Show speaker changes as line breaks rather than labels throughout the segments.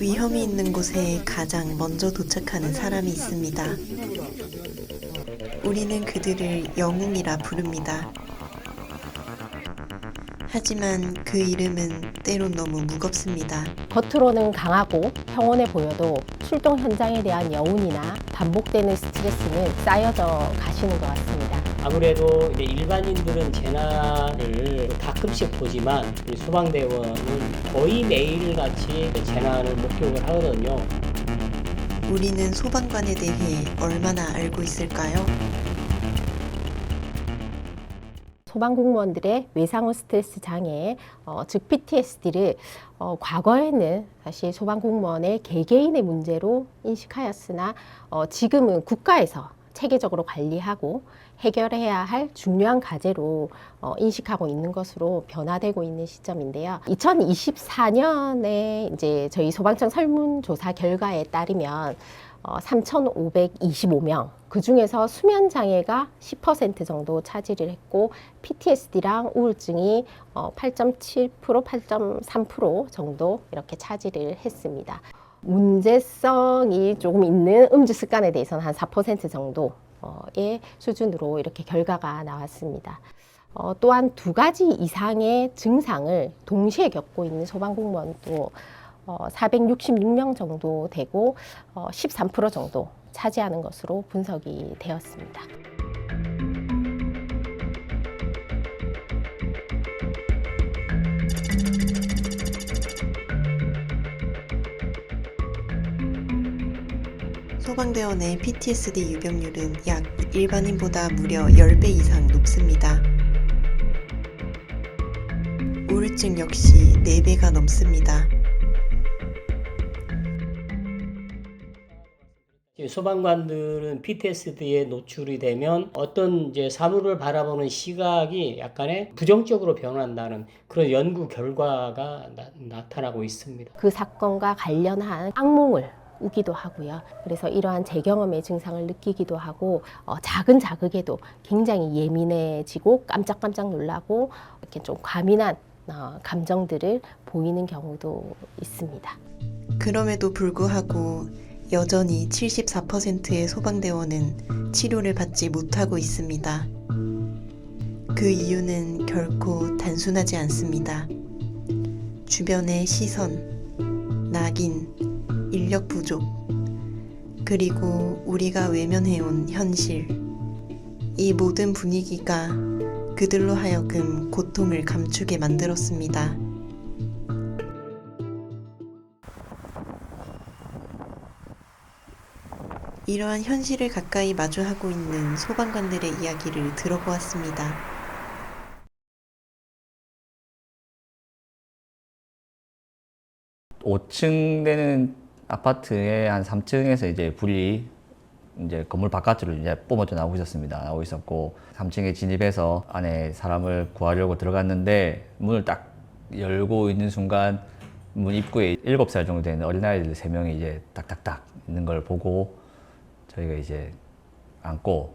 위험이 있는 곳에 가장 먼저 도착하는 사람이 있습니다. 우리는 그들을 영웅이라 부릅니다. 하지만 그 이름은 때론 너무 무겁습니다.
겉으로는 강하고 평온해 보여도 출동 현장에 대한 여운이나 반복되는 스트레스는 쌓여져 가시는 것 같습니다.
아무래도 이제 일반인들은 재난을 가끔씩 보지만 우리 소방대원은 거의 매일같이 재난을 목격을 하거든요.
우리는 소방관에 대해 얼마나 알고 있을까요?
소방 공무원들의 외상후 스트레스 장애, 어, 즉 PTSD를 어, 과거에는 사실 소방 공무원의 개개인의 문제로 인식하였으나 어, 지금은 국가에서 체계적으로 관리하고 해결해야 할 중요한 과제로 어, 인식하고 있는 것으로 변화되고 있는 시점인데요. 2024년에 이제 저희 소방청 설문조사 결과에 따르면 어, 3,525명 그 중에서 수면 장애가 10% 정도 차지를 했고 PTSD랑 우울증이 어, 8.7% 8.3% 정도 이렇게 차지를 했습니다. 문제성이 조금 있는 음주 습관에 대해서는 한 4% 정도 의 수준으로 이렇게 결과가 나왔습니다. 어, 또한 두 가지 이상의 증상을 동시에 겪고 있는 소방공무원도 어, 466명 정도 되고 어, 13% 정도 차지하는 것으로 분석이 되었습니다.
소방대원의 PTSD 유병률은 약 일반인보다 무려 10배 이상 높습니다. 우울증 역시 4배가 넘습니다.
소방관들은 PTSD에 노출이 되면 어떤 이제 사물을 바라보는 시각이 약간의 부정적으로 변한다는 그런 연구 결과가 나, 타나고 있습니다.
그 사건과 관련한 악몽을 꾸기도 하고요. 그래서 이러한 재경험의 증상을 느끼기도 하고 어, 작은 자극에도 굉장히 예민해지고 깜짝깜짝 놀라고 이렇게 좀 과민한 어, 감정들을 보이는 경우도 있습니다.
그럼에도 불구하고 여전히 74%의 소방대원은 치료를 받지 못하고 있습니다. 그 이유는 결코 단순하지 않습니다. 주변의 시선, 낙인, 인력 부족, 그리고 우리가 외면해온 현실. 이 모든 분위기가 그들로 하여금 고통을 감추게 만들었습니다. 이러한 현실을 가까이 마주하고 있는 소방관들의 이야기를 들어보았습니다.
오층 되는 아파트의 한 3층에서 이제 불이 이제 건물 바깥으로 이제 뿜어져 나오고 있었습니다. 나오고 있었고 3층에 진입해서 안에 사람을 구하려고 들어갔는데 문을 딱 열고 있는 순간 문 입구에 7살 정도 되는 어린아이들 3명이 이제 딱딱딱 있는 걸 보고 저희가 이제 안고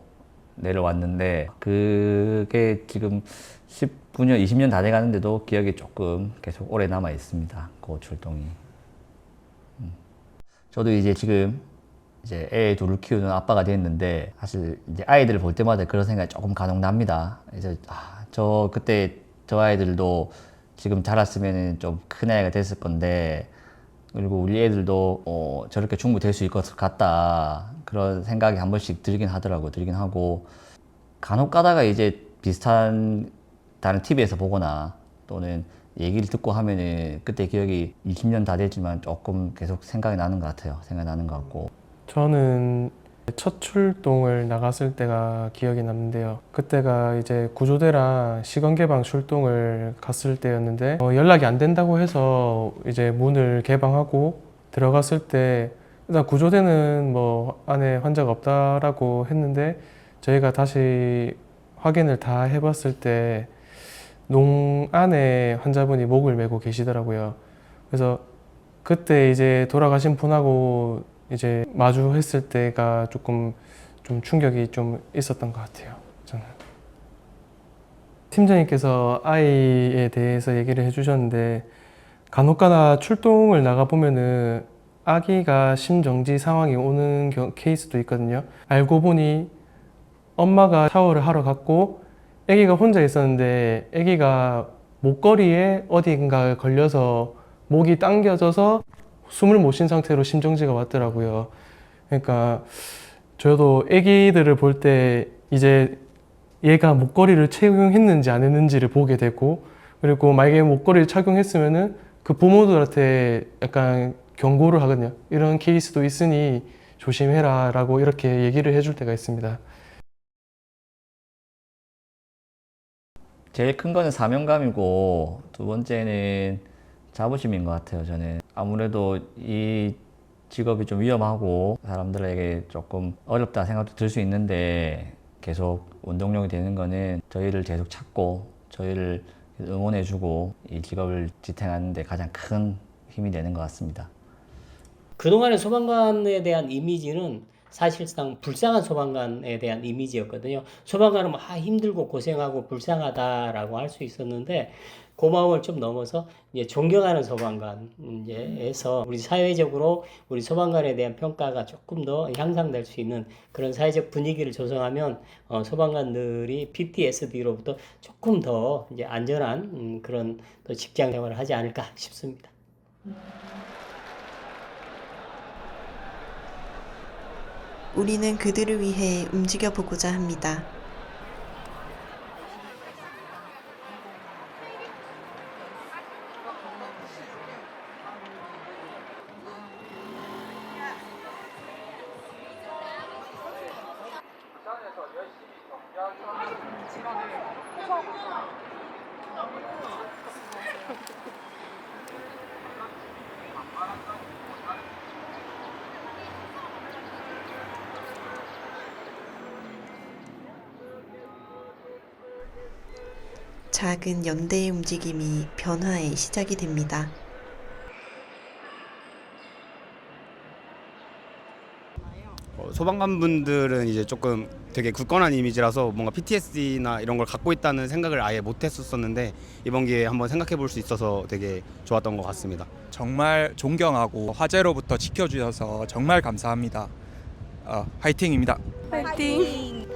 내려왔는데 그게 지금 19년, 20년 다 돼가는데도 기억이 조금 계속 오래 남아 있습니다. 그 출동이. 음. 저도 이제 지금 이제 애 둘을 키우는 아빠가 됐는데 사실 이제 아이들을 볼 때마다 그런 생각이 조금 간혹 납니다. 이제 아, 저 그때 저 아이들도 지금 자랐으면 좀 큰 아이가 됐을 건데 그리고 우리 애들도 어, 저렇게 충분히 될수 있을 것 같다 그런 생각이 한 번씩 들긴 하더라고 들긴 하고 간혹 가다가 이제 비슷한 다른 TV에서 보거나 또는 얘기를 듣고 하면은 그때 기억이 20년 다 됐지만 조금 계속 생각이 나는 것 같아요 생각이 나는 것 같고
저는 첫 출동을 나갔을 때가 기억이 남는데요. 그때가 이제 구조대랑 시건개방 출동을 갔을 때였는데 어, 연락이 안 된다고 해서 이제 문을 개방하고 들어갔을 때 일단 구조대는 뭐 안에 환자가 없다라고 했는데 저희가 다시 확인을 다 해봤을 때 농 안에 환자분이 목을 메고 계시더라고요. 그래서 그때 이제 돌아가신 분하고 이제 마주했을 때가 조금 좀 충격이 좀 있었던 것 같아요. 저는 팀장님께서 아이에 대해서 얘기를 해주셨는데 간혹가다 출동을 나가 보면은 아기가 심정지 상황이 오는 겨- 케이스도 있거든요. 알고 보니 엄마가 샤워를 하러 갔고 아기가 혼자 있었는데 아기가 목걸이에 어딘가 걸려서 목이 당겨져서 숨을 못 쉰 상태로 심정지가 왔더라고요. 그러니까 저도 아기들을 볼 때 이제 얘가 목걸이를 착용했는지 안 했는지를 보게 되고 그리고 만약에 목걸이를 착용했으면은 그 부모들한테 약간 경고를 하거든요. 이런 케이스도 있으니 조심해라 라고 이렇게 얘기를 해줄 때가 있습니다.
제일 큰 거는 사명감이고 두 번째는 자부심인 것 같아요. 저는 아무래도 이 직업이 좀 위험하고 사람들에게 조금 어렵다 생각도 들 수 있는데 계속 운동력이 되는 거는 저희를 계속 찾고 저희를 응원해주고 이 직업을 지탱하는데 가장 큰 힘이 되는 것 같습니다.
그동안의 소방관에 대한 이미지는 사실상 불쌍한 소방관에 대한 이미지였거든요. 소방관은 막 힘들고 고생하고 불쌍하다라고 할 수 있었는데 고마움을 좀 넘어서 이제 존경하는 소방관 이제에서 우리 사회적으로 우리 소방관에 대한 평가가 조금 더 향상될 수 있는 그런 사회적 분위기를 조성하면 어, 소방관들이 PTSD로부터 조금 더 이제 안전한 음, 그런 또 직장 생활을 하지 않을까 싶습니다.
우리는 그들을 위해 움직여 보고자 합니다. 작은 연대의 움직임이 변화의 시작이 됩니다.
어, 소방관분들은 이제 조금 되게 굳건한 이미지라서 뭔가 PTSD나 이런 걸 갖고 있다는 생각을 아예 못 했었었는데 이번 기회에 한번 생각해 볼 수 있어서 되게 좋았던 것 같습니다.
정말 존경하고 화재로부터 지켜주셔서 정말 감사합니다. 어, 화이팅입니다.
파이팅!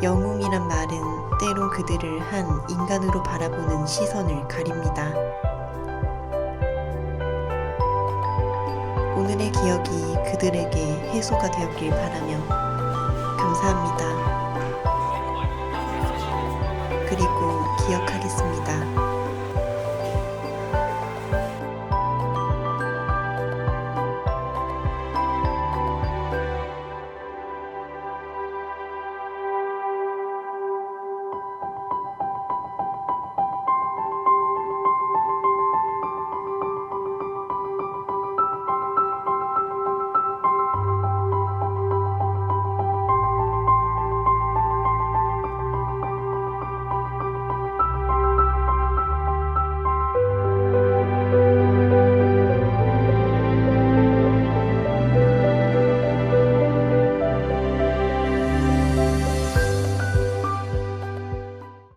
영웅이란 말은 때로 그들을 한 인간으로 바라보는 시선을 가립니다. 오늘의 기억이 그들에게 해소가 되었길 바라며 감사합니다. 그리고 기억하겠습니다.